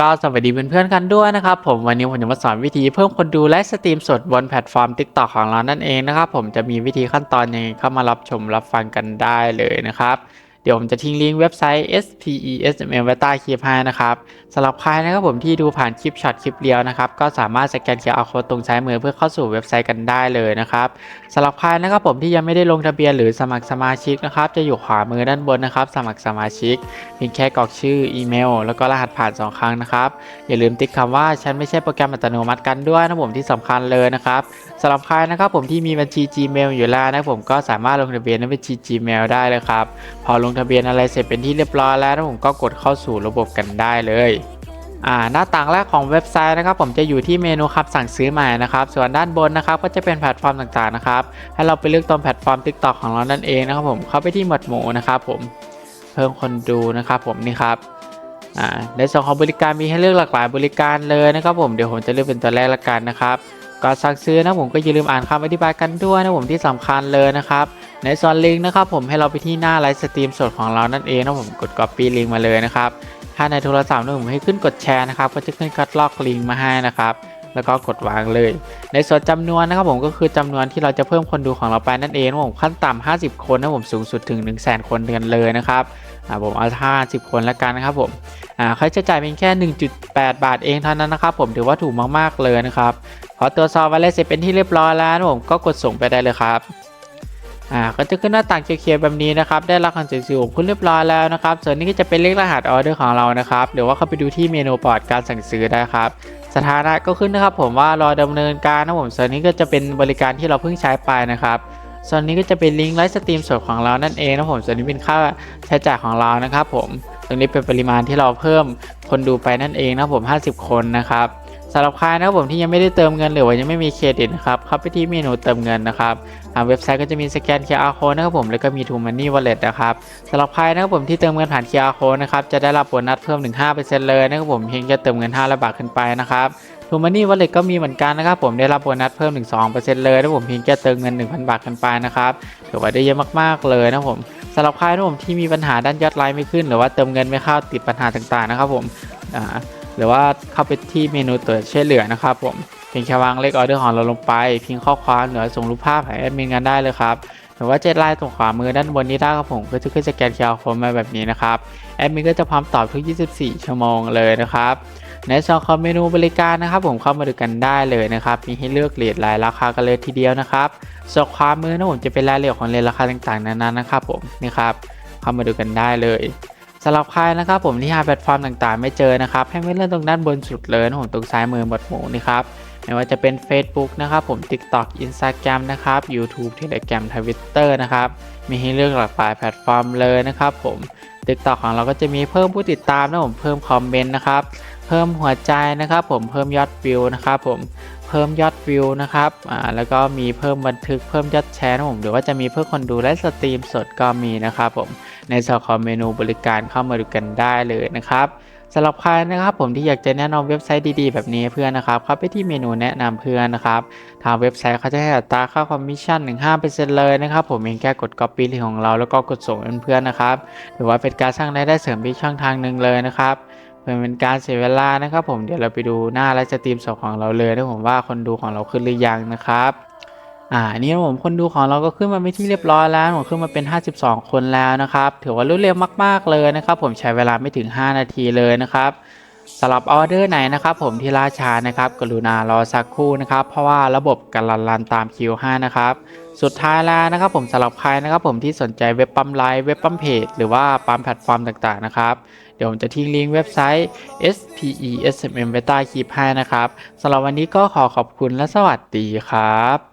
ก็สวัสดีเพื่อนๆกันด้วยนะครับผมวันนี้ผมจะมาสอนวิธีเพิ่มคนดูและสตรีมสดบนแพลตฟอร์ม t i k t o กของเรานั่นเองนะครับผมจะมีวิธีขั้นตอนยังไงเข้ามารับชมรับฟังกันได้เลยนะครับ เดี๋ยวผมจะทิ้งลิงก์เว็บไซต์ spesml ไว้ใต้คลิปให้นะครับสำหรับใครนะครับผมที่ดูผ่านคลิปช็อตคลิปเดียวนะครับก็สามารถสแกน QR Code ตรงซ้ายมือเพื่อเข้าสู่เว็บไซต์กันได้เลยนะครับสำหรับใครนะครับผมที่ยังไม่ได้ลงทะเบียนหรือสมัครสมาชิกนะครับจะอยู่ขวามือด้านบนนะครับ สมัครสมาชิกเพียงแค่กรอกชื่ออีเมล แล้วก็รหัสผ่าน 2 ครั้งนะครับอย่าลืมติ๊กคำว่าฉันไม่ใช่โปรแกรมอัตโนมัติกันด้วยนะผมที่สำคัญเลยนะครับสำหรับใครนะครับผมที่มีบัญชี Gmail อยู่แล้วนะผมก็สามารถลงทะเบียนในบัญชี Gmail ได้เลยครับพอลงงทะเบียนอะไรเสร็จเป็นที่เรียบร้อยแล้วผมก็กดเข้าสู่ระบบกันได้เลยอ่าหน้าต่างแรกของเว็บไซต์นะครับ ผมจะอยู่ที่เมนูครับสั่งซื้อใหม่นะครับ ส่วนด้านบนนะครับก็จะเป็นแพลตฟอร์มต่างๆนะครับให้เราไปเลือกตรงแพลตฟอร์ม TikTok ของเรานั่นเองนะครับผมเข้าไปที่หมวดหมู่นะครับผมเพิ่มคนดูนะครับผมนี่ครับในส่วนของบริการมีให้เลือกหลากหลายบริการเลยนะครับผมเดี๋ยวผมจะเลือกเป็นตัวแรกละกันนะครับ ก่อนสั่งซื้อนะผมก็อย่าลืมอ่านคำอธิบายกันด้วยนะผมที่สำคัญเลยนะครับ ในส่วนลิงก์นะครับผมให้เราไปที่หน้าไลฟ์สตรีมสดของเรานั่นเองนะผมกด copy ลิงก์มาเลยนะครับถ้าในโทรศัพท์นะผมให้ขึ้นกดแชร์นะครับก็จะขึ้นคัดลอกลิงก์มาให้นะครับแล้วก็กดวางเลย ในส่วนจำนวนนะครับผมก็คือจำนวนที่เราจะเพิ่มคนดูของเราไปนั่นเองนะผมขั้นต่ำ50 คนนะผมสูงสุดถึง 1 0 0 0 0แคนเดือนเลยนะครับผมเอา 50 คนล้วกันนะครับผมค่าใช้จ่ายเป็นแค่ 1.8 บาทเองเท่านั้นนะครับผมถือว่าถูกมากๆเลยนะครับ พอตรวจสอบไว้แล้วเสร็จเป็นที่เรียบร้อยแล้วนะผมก็กดส่งไปได้เลยครับอ่าก็จะขึ้นหน้าต่างเขียวๆแบบนี้นะครับได้รับคำสั่งซื้อของคุณเรียบร้อยแล้วนะครับ ส่วนนี้ก็จะเป็นเลขรหัสออเดอร์ของเรานะครับหรือว่าเข้าไปดูที่เมนูบอร์ดการสั่งซื้อได้ครับ สถานะก็ขึ้นนะครับ ผมว่ารอดำเนินการนะผมส่วนนี้ก็จะเป็นบริการที่เราเพิ่งใช้ไปนะครับส่วนนี้ก็จะเป็นลิงก์ไลฟ์สตรีมสดของเรานั่นเองนะผมส่วนนี้เป็นค่าใช้จ่ายของเรานะครับ ผมตรงนี้เป็นปริมาณที่เราเพิ่มคนดูไปนั่นเองนะผม 50 คนนะครับ สำหรับใครนะครับผมที่ยังไม่ได้เติมเงินหรือว่ายังไม่มีเครดิตนะครับเข้าไปที่เมนูเติมเงินนะครับทางเว็บไซต์ก็จะมีสแกน QR code นะครับผมแล้วก็มี True Money Wallet นะครับสำหรับใครนะครับผมที่เติมเงินผ่าน QR code นะครับจะได้รับโบนัสเพิ่มถึง5%เลยนะครับผมเพียงแค่เติมเงิน500บาทขึ้นไปนะครับทูมันนี่วอลเล็ตก็มีเหมือนกันนะครับผมได้รับโบนัสเพิ่มถึง2%เลยนะผมเพียงแค่เติมเงิน 1,000 บาทกันไปนะครับถือว่าได้เยอะมากๆเลยนะผมสำหรับใครนะผมที่มีปัญหาด้านยอดไลน์ไม่ขึ้น หรือว่าเติมเงินไม่เข้าติดปัญหาต่างๆนะครับผมอ่า รือว่าเข้าไปที่เมนูตัวช่วยเหลือนะครับผมเพียงแค่วางเลขออเดอร์ของเราลงไปพิมพ์ข้อความหรือส่งรูปภาพให้แอดมินกันได้เลยครับหรือว่าเจ็ดไลน์ตรงขวามือด้านบนนี้ได้ครับผมก็จะขึ้นสแกนเคอร์โค้ดมาแบบนี้นะครับแอดมินก็จะพร้อมตอบทุก 24 ชั่วโมงเลยนะครับในส่วนของเมนูบริการนะครับผมเข้ามาดูกันได้เลยนะครับมีให้เลือกเรทหลายราคากันเลยทีเดียวนะครับส่วนความมือนะผมจะเป็นรายละเอียดของเรทราคาต่างๆนั้นๆนะครับผมนี่ครับเข้ามาดูกันได้เลย สำหรับใครนะครับผมที่หาแพลตฟอร์มต่างๆ ไม่เจอนะครับ ให้ไม่เลื่อนตรงด้านบนสุดเลยนะผมตรงซ้ายมือหมดหมู่นี่ครับไม่ว่าจะเป็น Facebook นะครับผม TikTok Instagram นะครับ YouTube Telegram Twitter นะครับ มีให้เลือกหลากหลายแพลตฟอร์มเลยนะครับผม TikTok ของเราก็จะมีเพิ่มผู้ติดตามนะผมเพิ่มคอมเมนต์นะครับ เพิ่มหัวใจนะครับผมเพิ่มยอดวิวนะครับผม เพิ่มยอดวิวนะครับอ่าแล้วก็มีเพิ่มบันทึกเพิ่มยอดแชร์นะผมหรือว่าจะมีเพื่อคนดูและสตรีมสดก็มีนะครับผมในส่วนของเมนูบริการเข้ามาดูกันได้เลยนะครับสำหรับใครนะครับผมที่อยากจะแนะนำเว็บไซต์ดีๆ แบบนี้เพื่อนนะครับเข้าไปที่เมนูแนะนำเพื่อนนะครับทางเว็บไซต์เขาจะให้อัตราค่าคอมมิชชั่น15%เลยนะครับผมเพียงแค่กด Copy ลิงก์ของเราแล้วก็กดส่งเพื่อนๆนะครับหรือว่าเป็นการสร้างรายได้เสริมอีกช่องทางหนึ่งเลยนะครับ เพื่อเป็นการเสียเวลานะครับผมเดี๋ยวเราไปดูหน้าไลฟ์สตรีมสดของเราเลยนะผมว่าคนดูของเราขึ้นหรือยังนะครับอ่านี่ผมคนดูของเราก็ขึ้นมาเป็นที่เรียบร้อยแล้วผมขึ้นมาเป็น 52 คนแล้วนะครับถือว่ารวดเร็วมาก ๆเลยนะครับ ผมใช้เวลาไม่ถึง 5 นาทีเลยนะครับสำหรับออเดอร์ไหนนะครับ ผมที่ล่าช้านะครับ กรุณารอสักครู่นะครับ เพราะว่าระบบการรันรันตาม Q5 นะครับสุดท้ายแล้วนะครับผมสำหรับใครนะครับ ผมที่สนใจเว็บปั๊มไลฟ์เว็บปั๊มเพจหรือว่าปั๊มแพลตฟอร์มต่างๆนะครับ ดี๋ยวผมจะทิ้งลิงก์เว็บไซต์ spesmm Beta คลิปให้นะครับสำหรับวันนี้ก็ขอขอบคุณและสวัสดีครับ